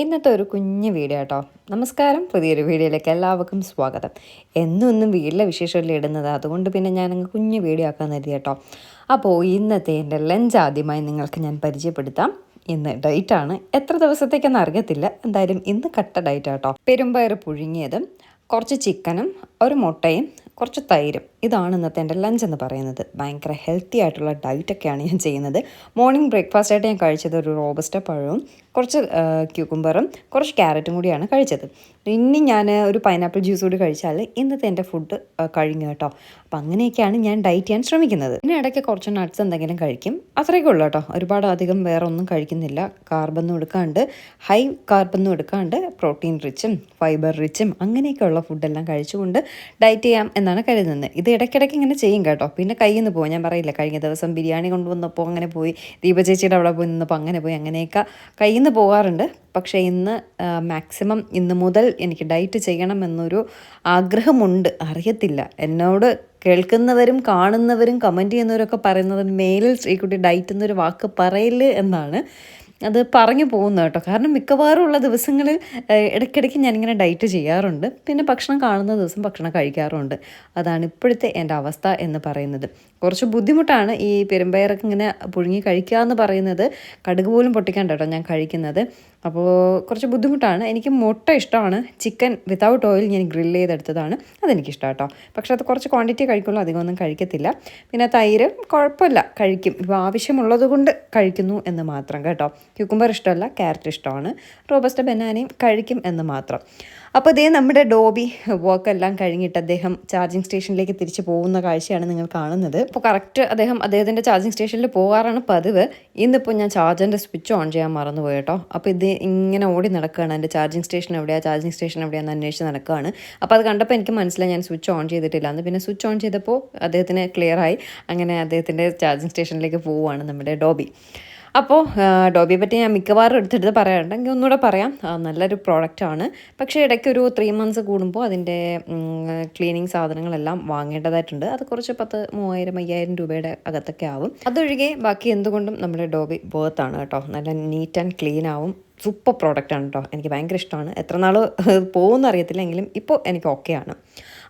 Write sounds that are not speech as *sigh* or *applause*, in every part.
ഇന്നത്തെ ഒരു കുഞ്ഞു വീഡിയോ കേട്ടോ. നമസ്കാരം. പുതിയൊരു വീഡിയോയിലേക്ക് എല്ലാവർക്കും സ്വാഗതം. എന്നൊന്നും വീട്ടിലെ വിശേഷമല്ലേ ഇടുന്നത്. അതുകൊണ്ട് പിന്നെ ഞാൻ ഞാനങ്ങ് കുഞ്ഞു വീഡിയോ ആക്കാൻ കരുതി കേട്ടോ. അപ്പോൾ ഇന്നത്തെ എന്റെ ലഞ്ച് ആദ്യമായി നിങ്ങൾക്ക് ഞാൻ പരിചയപ്പെടുത്താം. ഇന്ന് ഡേറ്റാണ് എത്ര ദിവസത്തേക്കെന്ന് അറിയത്തില്ല. എന്തായാലും ഇന്ന് കട്ട ഡേറ്റ് കേട്ടോ. പെരുമ്പയർ പുഴുങ്ങിയതും കുറച്ച് ചിക്കനും ഒരു മുട്ടയും കുറച്ച് തൈരും. ഇതാണ് ഇന്നത്തെ എന്റെ ലഞ്ച് എന്ന് പറയുന്നത്. ഭയങ്കര ഹെൽത്തി ആയിട്ടുള്ള ഡയറ്റൊക്കെയാണ് ഞാൻ ചെയ്യുന്നത്. മോർണിംഗ് ബ്രേക്ക്ഫാസ്റ്റ് ആയിട്ട് ഞാൻ കഴിച്ചത് ഒരു റോബസ്റ്റ പഴവും കുറച്ച് ക്യൂക്കുംബറും കുറച്ച് ക്യാരറ്റും കൂടിയാണ് കഴിച്ചത്. ഇനി ഞാൻ ഒരു പൈനാപ്പിൾ ജ്യൂസ് കൂടി കഴിച്ചാൽ ഇന്നത്തെ എന്റെ ഫുഡ് കഴിഞ്ഞു കേട്ടോ. അപ്പം അങ്ങനെയൊക്കെയാണ് ഞാൻ ഡയറ്റ് ചെയ്യാൻ ശ്രമിക്കുന്നത്. പിന്നെ ഇടയ്ക്ക് കുറച്ച് നട്ട്സ് എന്തെങ്കിലും കഴിക്കും. അത്രയൊക്കെ ഉള്ളൂ കേട്ടോ. ഒരുപാട് അധികം വേറെ ഒന്നും കഴിക്കുന്നില്ല. കാർബൊന്നും എടുക്കാണ്ട് ഹൈ കാർബൊന്നും എടുക്കാണ്ട് പ്രോട്ടീൻ റിച്ചും ഫൈബർ റിച്ചും അങ്ങനെയൊക്കെയുള്ള ഫുഡെല്ലാം കഴിച്ചുകൊണ്ട് ഡയറ്റ് ചെയ്യാം എന്നാണ് കരുതുന്നത്. ഇത് ഇടയ്ക്കിടയ്ക്ക് ഇങ്ങനെ ചെയ്യും കേട്ടോ. പിന്നെ കയ്യിൽ നിന്ന് പോകും ഞാൻ പറയില്ല കഴിഞ്ഞ ദിവസം ബിരിയാണി കൊണ്ടുവന്നപ്പോൾ അങ്ങനെ പോയി. ദീപ ചേച്ചിയുടെ അവിടെ പോയി നിന്നപ്പോൾ അങ്ങനെ പോയി. അങ്ങനെയൊക്കെ കയ്യിൽ നിന്ന് പോകാറുണ്ട്. പക്ഷേ ഇന്ന് മാക്സിമം ഇന്ന് മുതൽ എനിക്ക് ഡയറ്റ് ചെയ്യണം എന്നൊരു ആഗ്രഹമുണ്ട്. അറിയത്തില്ല. എന്നോട് കേൾക്കുന്നവരും കാണുന്നവരും കമന്റ് ചെയ്യുന്നവരൊക്കെ പറയുന്നത് മേലിൽ ശ്രീകുട്ടി ഡയറ്റ് എന്നൊരു വാക്ക് പറയില്ല എന്നാണ്. അത് പറഞ്ഞു പോകുന്നു കേട്ടോ. കാരണം മിക്കവാറും ഉള്ള ദിവസങ്ങളിൽ ഇടയ്ക്കിടയ്ക്ക് ഞാനിങ്ങനെ ഡയറ്റ് ചെയ്യാറുണ്ട്. പിന്നെ ഭക്ഷണം കാണുന്ന ദിവസം ഭക്ഷണം കഴിക്കാറുണ്ട്. അതാണ് ഇപ്പോഴത്തെ എന്റെ അവസ്ഥ എന്ന് പറയുന്നത്. കുറച്ച് ബുദ്ധിമുട്ടാണ് ഈ പെരുമ്പയറൊക്കെ ഇങ്ങനെ പുഴുങ്ങി കഴിക്കുക എന്ന് പറയുന്നത്. കടുക് പോലും പൊട്ടിക്കാണ്ട് കേട്ടോ ഞാൻ കഴിക്കുന്നത്. അപ്പോൾ കുറച്ച് ബുദ്ധിമുട്ടാണ്. എനിക്ക് മുട്ട ഇഷ്ടമാണ്. ചിക്കൻ വിതൗട്ട് ഓയിൽ ഞാൻ ഗ്രില്ല് ചെയ്തെടുത്തതാണ്. അതെനിക്കിഷ്ടം കേട്ടോ. പക്ഷേ അത് കുറച്ച് ക്വാണ്ടിറ്റി കഴിക്കുള്ളൂ. അധികമൊന്നും കഴിക്കത്തില്ല. പിന്നെ തൈര് കുഴപ്പമില്ല. കഴിക്കും. ഇപ്പോൾ ആവശ്യമുള്ളത് കൊണ്ട് കഴിക്കുന്നു എന്ന് മാത്രം കേട്ടോ. ക്യൂക്കുംബർ ഇഷ്ടമല്ല ക്യാരറ്റ് ഇഷ്ടമാണ്. റോബസ്റ്റ ബനാനയും കഴിക്കും എന്ന് മാത്രം. അപ്പോൾ ഇതേ നമ്മുടെ ഡോബി വർക്കെല്ലാം കഴിഞ്ഞിട്ട് അദ്ദേഹം ചാർജിങ് സ്റ്റേഷനിലേക്ക് തിരിച്ചു പോകുന്ന കാഴ്ചയാണ് നിങ്ങൾ കാണുന്നത്. അപ്പോൾ കറക്റ്റ് അദ്ദേഹം അദ്ദേഹത്തിന്റെ ചാർജിങ് സ്റ്റേഷനിൽ പോകാറാണ് പതിവ്. ഇന്നിപ്പോൾ ഞാൻ ചാർജറിന്റെ സ്വിച്ച് ഓൺ ചെയ്യാൻ മറന്നുപോയി കേട്ടോ. അപ്പോൾ ഇത് ഇങ്ങനെ ഓടി നടക്കുകയാണ്. എന്റെ ചാർജിങ് സ്റ്റേഷൻ എവിടെയാണ് ചാർജിങ് സ്റ്റേഷൻ എവിടെയാണെന്ന് അന്വേഷിച്ച് നടക്കുകയാണ്. അപ്പോൾ അത് കണ്ടപ്പോൾ എനിക്ക് മനസ്സിലായി ഞാൻ സ്വിച്ച് ഓൺ ചെയ്തിട്ടില്ല എന്ന്. പിന്നെ സ്വിച്ച് ഓൺ ചെയ്തപ്പോൾ അദ്ദേഹത്തിന് ക്ലിയറായി അങ്ങനെ അദ്ദേഹത്തിന്റെ ചാർജിങ് സ്റ്റേഷനിലേക്ക് പോവുകയാണ് നമ്മുടെ ഡോബി. അപ്പോൾ ഡോബിയെ പറ്റി ഞാൻ മിക്കവാറും എടുത്തെടുത്ത് പറയാറുണ്ടെങ്കിൽ ഒന്നുകൂടെ പറയാം. നല്ലൊരു പ്രോഡക്റ്റാണ് പക്ഷേ ഇടയ്ക്ക് ഒരു ത്രീ മന്ത്സ് കൂടുമ്പോൾ അതിന്റെ ക്ലീനിങ് സാധനങ്ങളെല്ലാം വാങ്ങേണ്ടതായിട്ടുണ്ട്. അത് കുറച്ച് പത്ത് മൂവായിരം അയ്യായിരം രൂപയുടെ അകത്തൊക്കെ ആവും. അതൊഴികെ ബാക്കി എന്തുകൊണ്ടും നമ്മുടെ ഡോബി ബേർത്താണ് കേട്ടോ. നല്ല നീറ്റ് ആൻഡ് ക്ലീൻ ആവും. സൂപ്പർ പ്രോഡക്റ്റാണ് കേട്ടോ. എനിക്ക് ഭയങ്കര ഇഷ്ടമാണ്. എത്ര നാൾ പോകുമെന്ന് അറിയത്തില്ല. എങ്കിലും ഇപ്പോൾ എനിക്ക് ഓക്കെയാണ്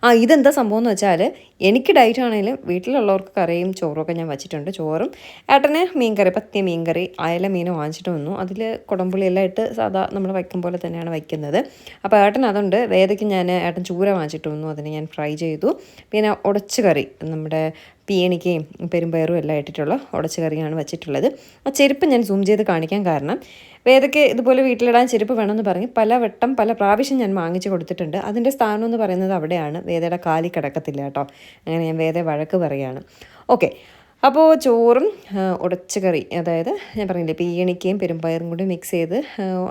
ആ ഇതെന്താ സംഭവം എന്ന് വെച്ചാൽ എനിക്ക് ഡയറ്റ് ആണെങ്കിലും വീട്ടിലുള്ളവർക്ക് കറിയും ചോറും ഒക്കെ ഞാൻ വെച്ചിട്ടുണ്ട്. ചോറും ഏട്ടന് മീൻകറി പത്തിയ മീൻകറി അയല മീൻ വാങ്ങിച്ചിട്ട് വന്നു. അതിൽ കുടംപുളി എല്ലാം ഇട്ട് സാധാ നമ്മൾ വയ്ക്കും പോലെ തന്നെയാണ് വയ്ക്കുന്നത്. അപ്പോൾ ഏട്ടൻ അതുണ്ട്. വേദയ്ക്ക് ഞാൻ ഏട്ടൻ ചൂര വാങ്ങിച്ചിട്ട് വന്നു. അതിനെ ഞാൻ ഫ്രൈ ചെയ്തു. പിന്നെ ഉടച്ച് കറി നമ്മുടെ പീണിക്കയും പെരുമ്പയറും എല്ലാം ഇട്ടിട്ടുള്ള ഉടച്ച കറിയാണ് വെച്ചിട്ടുള്ളത്. ആ ചെരുപ്പ് ഞാൻ സൂം ചെയ്ത് കാണിക്കാൻ കാരണം വേദയ്ക്ക് ഇതുപോലെ വീട്ടിലിടാൻ ചെരുപ്പ് വേണമെന്ന് പറഞ്ഞ് പല വട്ടം പല പ്രാവശ്യം ഞാൻ വാങ്ങിച്ചു കൊടുത്തിട്ടുണ്ട്. അതിന്റെ സ്ഥാനം എന്ന് പറയുന്നത് അവിടെയാണ്. വേദയുടെ കാലി കിടക്കത്തില്ല കേട്ടോ. അങ്ങനെ ഞാൻ വേദ വഴക്ക് പറയുകയാണ്. ഓക്കെ അപ്പോൾ ചോറും ഉടച്ചുകറി അതായത് ഞാൻ പറഞ്ഞില്ലേ പീയണിക്കയും പെരുമ്പയറും കൂടി മിക്സ് ചെയ്ത്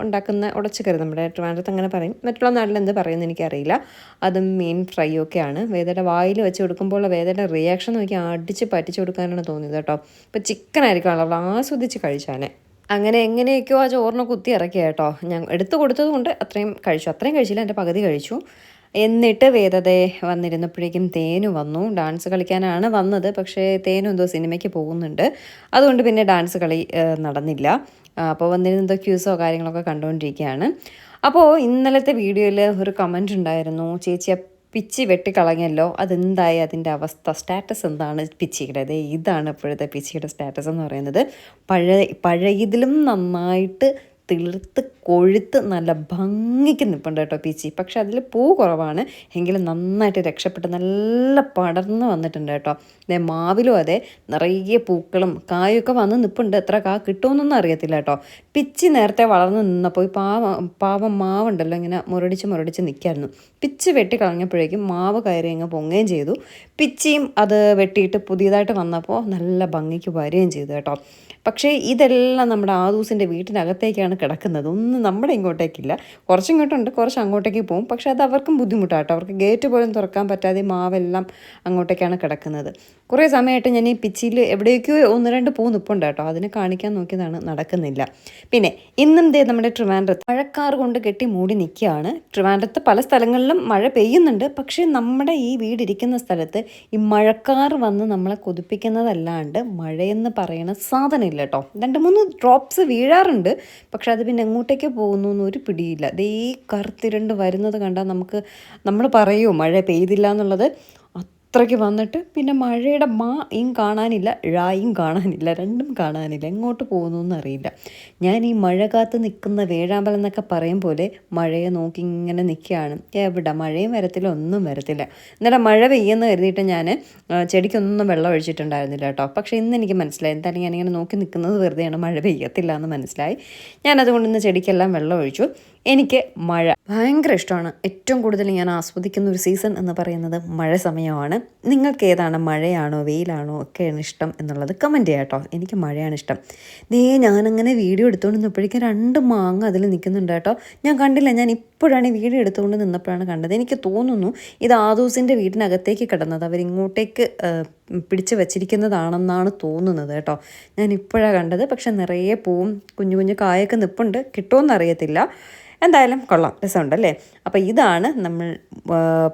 ഉണ്ടാക്കുന്ന ഉടച്ചുകറി നമ്മുടെ ട്രിവാൻഡ്രത്ത് അങ്ങനെ പറയും. മറ്റുള്ള നാട്ടിൽ എന്ത് പറയുമെന്ന് എനിക്കറിയില്ല. അതും മീൻ ഫ്രൈ ഒക്കെയാണ് വേദയുടെ വായിൽ വെച്ച് കൊടുക്കുമ്പോൾ വേദയുടെ റിയാക്ഷൻ നോക്കി അടിച്ച് പറ്റിച്ച് കൊടുക്കാനാണ് തോന്നിയത് കേട്ടോ. ഇപ്പോൾ ചിക്കൻ ആയിരിക്കും അവൾ ആസ്വദിച്ച് കഴിച്ചാനെ അങ്ങനെ എങ്ങനെയൊക്കെയോ ആ ചോറിനെ കുത്തി ഇറക്കിയ കേട്ടോ. ഞാൻ എടുത്തു കൊടുത്തത് കൊണ്ട് അത്രയും കഴിച്ചു. അത്രയും കഴിച്ചില്ല. എന്റെ പകുതി കഴിച്ചു. എന്നിട്ട് വേദതയെ വന്നിരുന്നപ്പോഴേക്കും തേനു വന്നു. ഡാൻസ് കളിക്കാനാണ് വന്നത്. പക്ഷേ തേനു എന്തോ സിനിമയ്ക്ക് പോകുന്നുണ്ട്. അതുകൊണ്ട് പിന്നെ ഡാൻസ് കളി നടന്നില്ല. അപ്പോൾ വന്നിരുന്ന എന്തോ ക്യൂസോ കാര്യങ്ങളൊക്കെ കണ്ടുകൊണ്ടിരിക്കുകയാണ്. അപ്പോൾ ഇന്നലത്തെ വീഡിയോയിൽ ഒരു കമന്റ് ഉണ്ടായിരുന്നു. ചേച്ചി പിച്ചി വെട്ടിക്കളഞ്ഞല്ലോ. അതെന്തായി? അതിന്റെ അവസ്ഥ. സ്റ്റാറ്റസ് എന്താണ് പിച്ചിയുടെ അതെ ഇതാണ് ഇപ്പോഴത്തെ പിച്ചിയുടെ സ്റ്റാറ്റസ് എന്ന് പറയുന്നത്. പഴയ പഴയതിലും നന്നായിട്ട് തിളിർത്ത് കൊഴുത്ത് നല്ല ഭംഗിക്ക് നിൽപ്പുണ്ട് കേട്ടോ പീച്ചി. പക്ഷെ അതിൽ പൂ കുറവാണ്. എങ്കിലും നന്നായിട്ട് രക്ഷപ്പെട്ട് നല്ല പടർന്ന് വന്നിട്ടുണ്ട് കേട്ടോ. അതേ മാവിലും അതെ നിറയെ പൂക്കളും കായൊക്കെ വന്ന് നിൽപ്പുണ്ട് എത്ര കാ കിട്ടുമെന്നൊന്നും അറിയത്തില്ല കേട്ടോ. പിച്ചി നേരത്തെ വളർന്ന് നിന്നപ്പോൾ പാവം പാവം മാവുണ്ടല്ലോ ഇങ്ങനെ മുരടിച്ച് മുരടിച്ച് നിൽക്കായിരുന്നു പിച്ച് വെട്ടി കളഞ്ഞപ്പോഴേക്കും മാവ് കയറി അങ്ങ് പൊങ്ങുകയും ചെയ്തു. പിച്ചിയും അത് വെട്ടിയിട്ട് പുതിയതായിട്ട് വന്നപ്പോൾ നല്ല ഭംഗിക്ക് വരികയും ചെയ്തു കേട്ടോ. പക്ഷേ ഇതെല്ലാം നമ്മുടെ ആദൂസിന്റെ വീട്ടിനകത്തേക്കാണ് കിടക്കുന്നത്. ഒന്നും നമ്മുടെ ഇങ്ങോട്ടേക്കില്ല. കുറച്ച് ഇങ്ങോട്ടുണ്ട് കുറച്ച് അങ്ങോട്ടേക്ക് പോകും പക്ഷേ അത് അവർക്കും ബുദ്ധിമുട്ടാട്ടോ അവർക്ക് ഗേറ്റ് പോലും തുറക്കാൻ പറ്റാതെ മാവെല്ലാം അങ്ങോട്ടേക്കാണ് കിടക്കുന്നത്. കുറേ സമയമായിട്ട് ഞാൻ ഈ പിച്ചിയിൽ എവിടേക്കോ ഒന്ന് രണ്ട് പൂ നിൽപ്പുണ്ട് കേട്ടോ. അതിനെ കാണിക്കാൻ നോക്കിയതാണ് നടക്കുന്നില്ല. പിന്നെ ഇന്നും ദേ നമ്മുടെ ട്രിവാൻഡ്രത്ത് മഴക്കാർ കൊണ്ട് കെട്ടി മൂടി നിൽക്കുകയാണ്. ട്രിവാൻഡ്രത്ത് പല സ്ഥലങ്ങളിലും മഴ പെയ്യുന്നുണ്ട്. പക്ഷേ നമ്മുടെ ഈ വീടിരിക്കുന്ന സ്ഥലത്ത് ഈ മഴക്കാർ വന്ന് നമ്മളെ കൊതിപ്പിക്കുന്നതല്ലാണ്ട് മഴയെന്ന് പറയുന്ന സാധനമില്ല കേട്ടോ. രണ്ട് മൂന്ന് ഡ്രോപ്സ് വീഴാറുണ്ട്. പക്ഷേ അത് പിന്നെ എങ്ങോട്ടേക്ക് പോകുന്നു എന്നൊരു പിടിയില്ല. ദേ കറുത്തിരണ്ട് വരുന്നത് കണ്ടാൽ നമുക്ക് നമ്മൾ പറയുമോ മഴ പെയ്തില്ല എന്നുള്ളത്. അത്രയ്ക്ക് വന്നിട്ട് പിന്നെ മഴയുടെ മായും കാണാനില്ല ഴായും കാണാനില്ല രണ്ടും കാണാനില്ല. എങ്ങോട്ട് പോകുന്നു എന്നറിയില്ല ഞാൻ ഈ മഴ കാത്ത് നിൽക്കുന്ന വേഴാമ്പലം എന്നൊക്കെ പറയും പോലെ മഴയെ നോക്കി ഇങ്ങനെ നിൽക്കുകയാണ്. എവിടെ? മഴയും വരത്തില്ല ഒന്നും വരത്തില്ല. ഇന്നലെ മഴ പെയ്യെന്ന് കരുതിയിട്ട് ഞാൻ ചെടിക്കൊന്നും വെള്ളം ഒഴിച്ചിട്ടുണ്ടായിരുന്നില്ല കേട്ടോ. പക്ഷേ ഇന്ന് എനിക്ക് മനസ്സിലായി. എന്തായാലും ഞാനിങ്ങനെ നോക്കി നിൽക്കുന്നത് വെറുതെയാണ്. മഴ പെയ്യത്തില്ല എന്ന് മനസ്സിലായി. ഞാനതുകൊണ്ട് ഇന്ന് ചെടിക്കെല്ലാം വെള്ളം ഒഴിച്ചു. എനിക്ക് മഴ ഭയങ്കര ഇഷ്ടമാണ്. ഏറ്റവും കൂടുതൽ ഞാൻ ആസ്വദിക്കുന്ന ഒരു സീസൺ എന്ന് പറയുന്നത് മഴ സമയമാണ്. നിങ്ങൾക്ക് ഏതാണ് മഴയാണോ വെയിലാണോ ഒക്കെയാണ് ഇഷ്ടം എന്നുള്ളത് കമന്റ് ചെയ്യാം കേട്ടോ എനിക്ക് മഴയാണ് ഇഷ്ടം. ദേ ഞാനങ്ങനെ വീഡിയോ എടുത്തുകൊണ്ട് നിന്നപ്പോഴേക്കും രണ്ട് മാങ്ങ അതിൽ നിൽക്കുന്നുണ്ട് കേട്ടോ. ഞാൻ കണ്ടില്ല ഞാൻ ഇപ്പോഴാണ് ഈ വീഡിയോ എടുത്തുകൊണ്ട് നിന്നപ്പോഴാണ് കണ്ടത്. എനിക്ക് തോന്നുന്നു ഇത് ആദൂസിന്റെ വീടിനകത്തേക്ക് കിടന്നത് അവരിങ്ങോട്ടേക്ക് പിടിച്ച് വച്ചിരിക്കുന്നതാണെന്നാണ് തോന്നുന്നത് കേട്ടോ. ഞാൻ ഇപ്പോഴാണ് കണ്ടത്. പക്ഷെ നിറയെ പൂവും കുഞ്ഞു കുഞ്ഞു കായൊക്കെ നിൽപ്പുണ്ട് കിട്ടുമെന്നറിയത്തില്ല എന്തായാലും കൊള്ളാം. രസമുണ്ടല്ലേ? അപ്പോൾ ഇതാണ് നമ്മൾ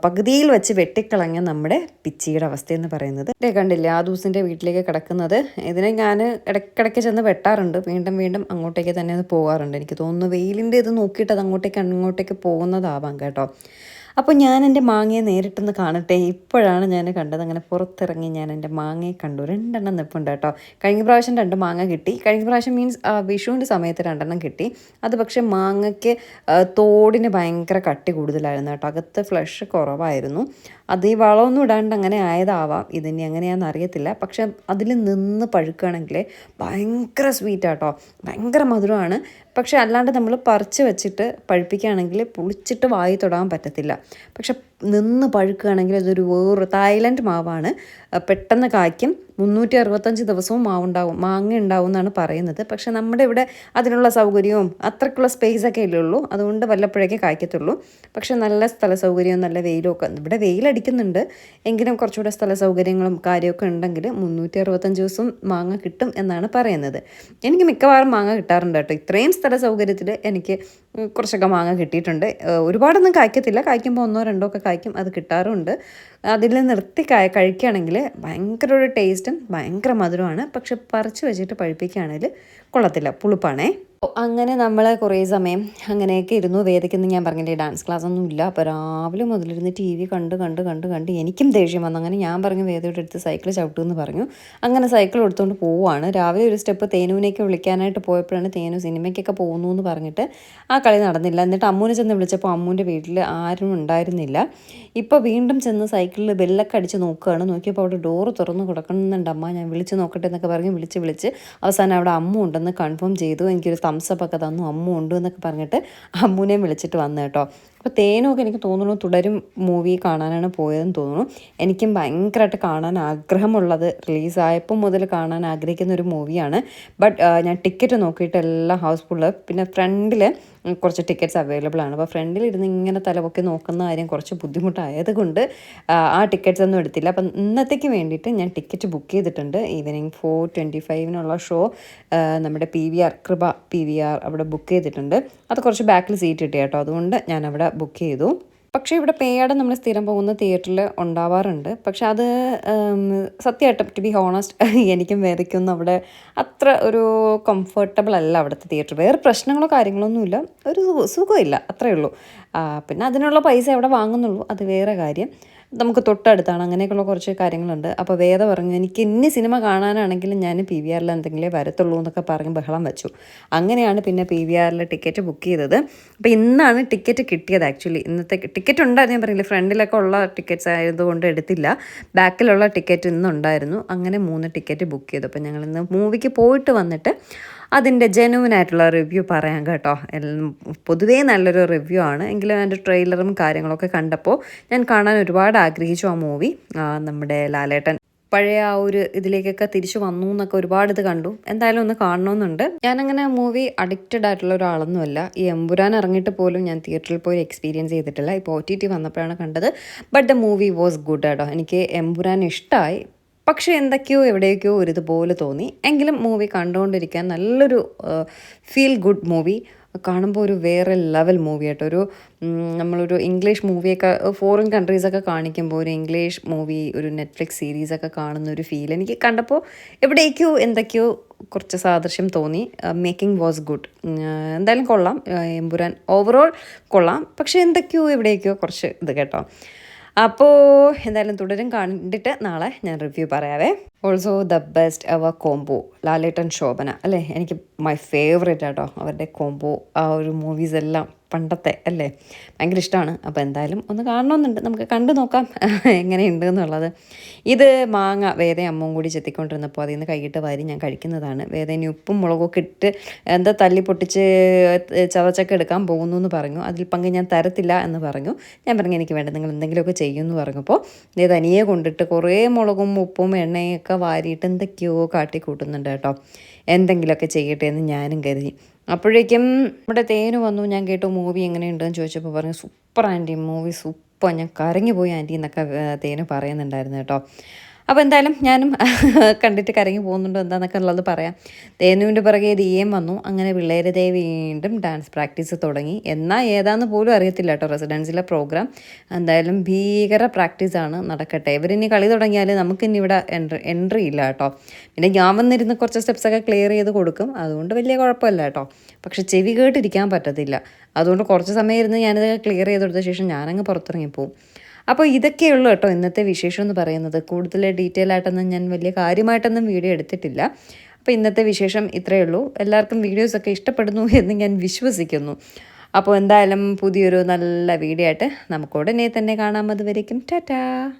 പകുതിയിൽ വെച്ച് വെട്ടിക്കളഞ്ഞ നമ്മുടെ പിച്ചിയുടെ അവസ്ഥയെന്ന് പറയുന്നത്. കണ്ടില്ലേ ആ ദിവസിന്റെ വീട്ടിലേക്ക് കിടക്കുന്നത്. ഇതിനെ ഞാൻ ഇടയ്ക്കിടയ്ക്ക് ചെന്ന് വെട്ടാറുണ്ട്. വീണ്ടും വീണ്ടും അങ്ങോട്ടേക്ക് തന്നെ അത് പോകാറുണ്ട്. എനിക്ക് തോന്നുന്നു വെയിലിന്റെ ഇത് നോക്കിയിട്ട് അത് അങ്ങോട്ടേക്ക് അങ്ങോട്ടേക്ക് പോകുന്നതാവാം കേട്ടോ. അപ്പോൾ ഞാൻ എന്റെ മാങ്ങയെ നേരിട്ടൊന്ന് കാണട്ടെ. ഇപ്പോഴാണ് ഞാൻ കണ്ടത്. അങ്ങനെ പുറത്തിറങ്ങി ഞാൻ എന്റെ മാങ്ങയെ കണ്ടു. രണ്ടെണ്ണം നിൽപ്പുണ്ട് കേട്ടോ. കഴിഞ്ഞ പ്രാവശ്യം രണ്ട് മാങ്ങ കിട്ടി. കഴിഞ്ഞ പ്രാവശ്യം മീൻസ് വിഷുവിന്റെ സമയത്ത് രണ്ടെണ്ണം കിട്ടി. അത് പക്ഷേ മാങ്ങയ്ക്ക് തോടിന് ഭയങ്കര കട്ടി കൂടുതലായിരുന്നു കേട്ടോ. അകത്ത് ഫ്ലഷ് കുറവായിരുന്നു. അത് ഈ വളമൊന്നും ഇടാണ്ട് അങ്ങനെ ആയതാവാം. ഇതിനി അങ്ങനെയാണെന്ന് അറിയത്തില്ല. പക്ഷെ അതിൽ നിന്ന് പഴുക്കുകയാണെങ്കിൽ ഭയങ്കര സ്വീറ്റാട്ടോ ഭയങ്കര മധുരമാണ്. പക്ഷെ അല്ലാണ്ട് നമ്മൾ പറിച്ച് വെച്ചിട്ട് പഴുപ്പിക്കുകയാണെങ്കിൽ പുളിച്ചിട്ട് വായി തൊടാൻ പറ്റത്തില്ല. പക്ഷെ നിന്ന് പഴുക്കുകയാണെങ്കിൽ അതൊരു വേറെ തായ്ലൻഡ് മാവാണ്. പെട്ടെന്ന് കായ്ക്കും. മുന്നൂറ്റി അറുപത്തഞ്ച് ദിവസവും മാവുണ്ടാവും. മാങ്ങ ഉണ്ടാവും എന്നാണ് പറയുന്നത്. പക്ഷേ നമ്മുടെ ഇവിടെ അതിനുള്ള സൗകര്യവും അത്രക്കുള്ള സ്പേസ് ഒക്കെ ഇല്ലുള്ളൂ അതുകൊണ്ട് വല്ലപ്പോഴേക്കേ കായ്ക്കത്തുള്ളൂ. പക്ഷെ നല്ല സ്ഥല സൗകര്യവും നല്ല വെയിലും ഒക്കെ ഇവിടെ വെയിലടിക്കുന്നുണ്ട് എങ്കിലും കുറച്ചുകൂടെ സ്ഥല സൗകര്യങ്ങളും കാര്യമൊക്കെ ഉണ്ടെങ്കിൽ മുന്നൂറ്റി അറുപത്തഞ്ച് ദിവസം മാങ്ങ കിട്ടും എന്നാണ് പറയുന്നത്. എനിക്ക് മിക്കവാറും മാങ്ങ കിട്ടാറുണ്ട് കേട്ടോ. ഇത്രയും സ്ഥല സൗകര്യത്തിൽ എനിക്ക് കുറച്ചൊക്കെ മാങ്ങ കിട്ടിയിട്ടുണ്ട്. ഒരുപാടൊന്നും കായ്ക്കത്തില്ല. കായ്ക്കുമ്പോൾ ഒന്നോ രണ്ടോ ഒക്കെ കായ്ക്കും. അത് കിട്ടാറുമുണ്ട് അതിൽ നിർത്തി കായ കഴിക്കുകയാണെങ്കിൽ ഭയങ്കര ഒരു ടേസ്റ്റും ഭയങ്കര മധുരമാണ് പക്ഷെ പറിച്ച് വെച്ചിട്ട് പഴുപ്പിക്കുകയാണെങ്കിൽ കൊള്ളത്തില്ല. പുളിപ്പാണേ. അങ്ങനെ നമ്മൾ കുറേ സമയം അങ്ങനെയൊക്കെ ഇരുന്നു. വേദിക്കുന്ന ഞാൻ പറഞ്ഞില്ലേ ഡാൻസ് ക്ലാസ് ഒന്നും ഇല്ല. അപ്പോൾ രാവിലെ മുതലിരുന്ന് ടി വി കണ്ട് കണ്ട് കണ്ട് കണ്ട് എനിക്കും ദേഷ്യം വന്നു. അങ്ങനെ ഞാൻ പറഞ്ഞു വേദയുടെ അടുത്ത് സൈക്കിൾ ചവിട്ടു എന്ന് പറഞ്ഞു. അങ്ങനെ സൈക്കിൾ എടുത്തുകൊണ്ട് പോവുകയാണ് രാവിലെ ഒരു സ്റ്റെപ്പ് തേനുവിനെയൊക്കെ വിളിക്കാനായിട്ട് പോയപ്പോഴാണ് തേനു സിനിമയ്ക്കൊക്കെ പോകുന്നു എന്ന് പറഞ്ഞിട്ട് ആ കളി നടന്നില്ല. എന്നിട്ട് അമ്മൂനെ ചെന്ന് വിളിച്ചപ്പോൾ അമ്മൂന്റെ വീട്ടിൽ ആരും ഉണ്ടായിരുന്നില്ല. ഇപ്പോൾ വീണ്ടും ചെന്ന് സൈക്കിളിൽ ബെല്ലൊക്കെ അടിച്ച് നോക്കുകയാണ്. നോക്കിയപ്പോൾ അവിടെ ഡോറ് തുറന്ന് കൊടുക്കണമെന്നുണ്ട് അമ്മ ഞാൻ വിളിച്ച് നോക്കട്ടെ എന്നൊക്കെ പറഞ്ഞ് വിളിച്ച് വിളിച്ച് അവസാനം അവിടെ അമ്മ ഉണ്ടെന്ന് കൺഫേം ചെയ്തു. എനിക്കൊരു തംസപ്പ് ഒക്കെ തന്നു. അമ്മ ഉണ്ട് എന്നൊക്കെ പറഞ്ഞിട്ട് അമ്മൂനെയും വിളിച്ചിട്ട് വന്നു കേട്ടോ. അപ്പോൾ തേനൊക്കെ എനിക്ക് തോന്നുന്നു തുടരും മൂവി കാണാനാണ് പോയതെന്ന് തോന്നുന്നു. എനിക്കും ഭയങ്കരമായിട്ട് കാണാൻ ആഗ്രഹമുള്ളത് റിലീസായപ്പോൾ മുതൽ കാണാൻ ആഗ്രഹിക്കുന്ന ഒരു മൂവിയാണ് ബട്ട് ഞാൻ ടിക്കറ്റ് നോക്കിയിട്ട് എല്ലാം ഹൗസ്ഫുള്ള് പിന്നെ ഫ്രണ്ടിൽ കുറച്ച് ടിക്കറ്റ്സ് അവൈലബിൾ ആണ്. അപ്പോൾ ഫ്രണ്ടിൽ ഇരുന്ന് ഇങ്ങനെ തലപൊക്കി നോക്കുന്ന കാര്യം കുറച്ച് ബുദ്ധിമുട്ടായത് കൊണ്ട് ആ ടിക്കറ്റ്സ് ഒന്നും എടുത്തില്ല. അപ്പം ഇന്നത്തേക്ക് വേണ്ടിയിട്ട് ഞാൻ ടിക്കറ്റ് ബുക്ക് ചെയ്തിട്ടുണ്ട്. ഈവനിങ് ഫോർ ട്വന്റി ഫൈവിനുള്ള ഷോ നമ്മുടെ P V R Kripa P V R അവിടെ ബുക്ക് ചെയ്തിട്ടുണ്ട്. അത് കുറച്ച് ബാക്കിൽ സീറ്റ് കിട്ടി കേട്ടോ. അതുകൊണ്ട് ഞാൻ അവിടെ ബുക്ക് ചെയ്തു. പക്ഷേ ഇവിടെ പേയാട് നമ്മൾ സ്ഥിരം പോകുന്ന തിയേറ്ററിൽ ഉണ്ടാവാറുണ്ട്. പക്ഷെ അത് സത്യമായിട്ടും ടു ബി ഹോണസ്റ്റ് എനിക്കും വേദിക്കൊന്നും അവിടെ അത്ര ഒരു കംഫർട്ടബിൾ അല്ല അവിടുത്തെ തിയേറ്റർ. വേറെ പ്രശ്നങ്ങളോ കാര്യങ്ങളൊന്നുമില്ല ഒരു സുഖമില്ല അത്രയേ ഉള്ളൂ. പിന്നെ അതിനുള്ള പൈസ എവിടെ വാങ്ങുന്നുള്ളൂ. അത് വേറെ കാര്യം. നമുക്ക് തൊട്ടടുത്താണ്. അങ്ങനെയൊക്കെയുള്ള കുറച്ച് കാര്യങ്ങളുണ്ട്. അപ്പോൾ വേദ പറഞ്ഞു എനിക്ക് ഇനി സിനിമ കാണാനാണെങ്കിലും ഞാൻ പി വി ആറിൽ എന്തെങ്കിലും വരത്തുള്ളൂ എന്നൊക്കെ പറഞ്ഞ് ബഹളം വെച്ചു. അങ്ങനെയാണ് പിന്നെ പി വി ആറിൽ ടിക്കറ്റ് ബുക്ക് ചെയ്തത്. അപ്പോൾ ഇന്നാണ് ടിക്കറ്റ് കിട്ടിയത് ആക്ച്വലി. ഇന്നത്തെ ടിക്കറ്റ് ഉണ്ടായിരുന്നു ഞാൻ പറഞ്ഞില്ല ഫ്രണ്ടിലൊക്കെ ഉള്ള ടിക്കറ്റ്സ് ആയതുകൊണ്ട് എടുത്തില്ല. ബാക്കിലുള്ള ടിക്കറ്റ് ഇന്നുണ്ടായിരുന്നു. അങ്ങനെ മൂന്ന് ടിക്കറ്റ് ബുക്ക് ചെയ്തു. അപ്പോൾ ഞങ്ങൾ ഇന്ന് മൂവിക്ക് പോയിട്ട് വന്നിട്ട് അതിന്റെ ജെനുവിനായിട്ടുള്ള റിവ്യൂ പറയാം കേട്ടോ. പൊതുവേ നല്ലൊരു റിവ്യൂ ആണ്. എങ്കിലും അതിന്റെ ട്രെയിലറും കാര്യങ്ങളൊക്കെ കണ്ടപ്പോൾ ഞാൻ കാണാൻ ഒരുപാട് ആഗ്രഹിച്ചു ആ മൂവി. നമ്മുടെ ലാലേട്ടൻ പഴയ ആ ഒരു ഇതിലേക്കൊക്കെ തിരിച്ചു വന്നു എന്നൊക്കെ ഒരുപാട് ഇത് കണ്ടു. എന്തായാലും ഒന്ന് കാണണമെന്നുണ്ട്. ഞാനങ്ങനെ മൂവി അഡിക്റ്റഡ് ആയിട്ടുള്ള ഒരാളൊന്നുമല്ല. ഈ എമ്പുരാൻ ഇറങ്ങിയിട്ട് പോലും ഞാൻ തിയേറ്ററിൽ പോയി എക്സ്പീരിയൻസ് ചെയ്തിട്ടില്ല. ഇപ്പോൾ ഒ ടി ടി വന്നപ്പോഴാണ് കണ്ടത്. But the movie was good കേട്ടോ. എനിക്ക് എമ്പുരാൻ ഇഷ്ടമായി. പക്ഷേ എന്തൊക്കെയോ എവിടെയൊക്കെയോ ഒരുതുപോലെ തോന്നി. എങ്കിലും മൂവി കണ്ടുകൊണ്ടിരിക്കാൻ നല്ലൊരു ഫീൽ ഗുഡ് മൂവി കാണുമ്പോൾ ഒരു വേറെ ലെവൽ മൂവി ആയിട്ട് ഒരു നമ്മളൊരു ഇംഗ്ലീഷ് മൂവിയൊക്കെ ഫോറിൻ കൺട്രീസൊക്കെ കാണിക്കുമ്പോൾ ഒരു ഇംഗ്ലീഷ് മൂവി ഒരു നെറ്റ്ഫ്ലിക്സ് സീരീസൊക്കെ കാണുന്ന ഒരു ഫീൽ എനിക്ക് കണ്ടപ്പോൾ എവിടേക്കോ എന്തൊക്കെയോ കുറച്ച് സാദൃശ്യം തോന്നി. മേക്കിംഗ് വാസ് ഗുഡ് എന്തായാലും കൊള്ളാം. എമ്പുരാൻ. ഓവറോൾ കൊള്ളാം. പക്ഷേ എന്തൊക്കെയോ എവിടേക്കോ കുറച്ച് ഇത് കേട്ടോ. അപ്പോൾ എന്തായാലും തുടരും കണ്ടിട്ട് നാളെ ഞാൻ റിവ്യൂ പറയാവേ. ഓൾസോ ദ ബെസ്റ്റ് അവർ കോംബോ ലാലേട്ടൻ ശോഭന. അല്ലേ? എനിക്ക് മൈ ഫേവറേറ്റ് ആട്ടോ അവരുടെ കോംബോ ആ ഒരു മൂവീസ് എല്ലാം. പണ്ടത്തെ അല്ലേ? ഭയങ്കര ഇഷ്ടമാണ് അപ്പോൾ എന്തായാലും ഒന്ന് കാണണമെന്നുണ്ട് നമുക്ക് കണ്ടു നോക്കാം *laughs* എങ്ങനെയുണ്ട് എന്നുള്ളത്. ഇത് മാങ്ങ വേദ അമ്മവും കൂടി ചെത്തിക്കൊണ്ടിരുന്നപ്പോൾ അതിൽ നിന്ന് കൈയിട്ട് വാരി ഞാൻ കഴിക്കുന്നതാണ്. വേദന ഉപ്പും മുളകൊക്കെ ഇട്ട് എന്താ തല്ലി പൊട്ടിച്ച് ചതച്ചൊക്കെ എടുക്കാൻ പോകുന്നു എന്ന് പറഞ്ഞു. അതിൽ പങ്ക് ഞാൻ തരത്തില്ല എന്ന് പറഞ്ഞു. ഞാൻ പറഞ്ഞു എനിക്ക് വേണ്ട. നിങ്ങൾ എന്തെങ്കിലുമൊക്കെ ചെയ്യുമെന്ന് പറഞ്ഞപ്പോൾ ഇത് തനിയെ കൊണ്ടിട്ട് കുറേ മുളകും ഉപ്പും എണ്ണയൊക്കെ വാരിയിട്ട് എന്തൊക്കെയോ കാട്ടി കൂട്ടുന്നുണ്ട് കേട്ടോ. എന്തെങ്കിലുമൊക്കെ ചെയ്യട്ടെ എന്ന് ഞാനും കരുതി. അപ്പോഴേക്കും നമ്മുടെ തേന് വന്നു. ഞാൻ കേട്ടു മൂവി എങ്ങനെയുണ്ടെന്ന് ചോദിച്ചപ്പോൾ പറഞ്ഞു സൂപ്പർ ആന്റി മൂവി സൂപ്പർ. ഞാൻ കരഞ്ഞു പോയി ആന്റി എന്നൊക്കെ തേന് പറയുന്നുണ്ടായിരുന്നു കേട്ടോ. അപ്പോൾ എന്തായാലും ഞാനും *laughs* കണ്ടിട്ട് കരങ്ങി പോകുന്നുണ്ടോ. എന്താണെന്നൊക്കെ ഉള്ളത് പറയാം. തേനുവിന്റെ പിറകെ ദിയേം വന്നു. അങ്ങനെ പിള്ളേരെ ദേ വീണ്ടും ഡാൻസ് പ്രാക്ടീസ് തുടങ്ങി. എന്നാൽ ഏതാന്ന് പോലും അറിയത്തില്ല കേട്ടോ റെസിഡൻസിലെ പ്രോഗ്രാം എന്തായാലും ഭീകര പ്രാക്ടീസാണ് നടക്കട്ടെ. ഇവരിനി കളി തുടങ്ങിയാൽ നമുക്കിനി ഇവിടെ എൻട്രി എൻട്രി ഇല്ല കേട്ടോ. പിന്നെ ഞാൻ വന്നിരുന്ന് കുറച്ച് സ്റ്റെപ്സൊക്കെ ക്ലിയർ ചെയ്ത് കൊടുക്കും. അതുകൊണ്ട് വലിയ കുഴപ്പമില്ല കേട്ടോ. പക്ഷെ ചെവി കേട്ടിരിക്കാൻ പറ്റത്തില്ല. അതുകൊണ്ട് കുറച്ച് സമയം ഇരുന്ന് ഞാനിത് ക്ലിയർ ചെയ്ത് കൊടുത്ത ശേഷം ഞാനങ്ങ് പുറത്തിറങ്ങിപ്പോവും. അപ്പോൾ ഇതൊക്കെയുള്ളൂ കേട്ടോ ഇന്നത്തെ വിശേഷം എന്ന് പറയുന്നത്. കൂടുതൽ ഡീറ്റെയിൽ ആയിട്ടൊന്നും ഞാൻ വലിയ കാര്യമായിട്ടൊന്നും വീഡിയോ എടുത്തിട്ടില്ല. അപ്പോൾ ഇന്നത്തെ വിശേഷം ഇത്രയേ ഉള്ളൂ. എല്ലാവർക്കും വീഡിയോസൊക്കെ ഇഷ്ടപ്പെടുന്നു എന്ന് ഞാൻ വിശ്വസിക്കുന്നു. അപ്പോൾ എന്തായാലും പുതിയൊരു നല്ല വീഡിയോ ആയിട്ട് നമുക്ക് ഉടനെ തന്നെ കാണാം. അതുവരേക്കും ടാറ്റാ.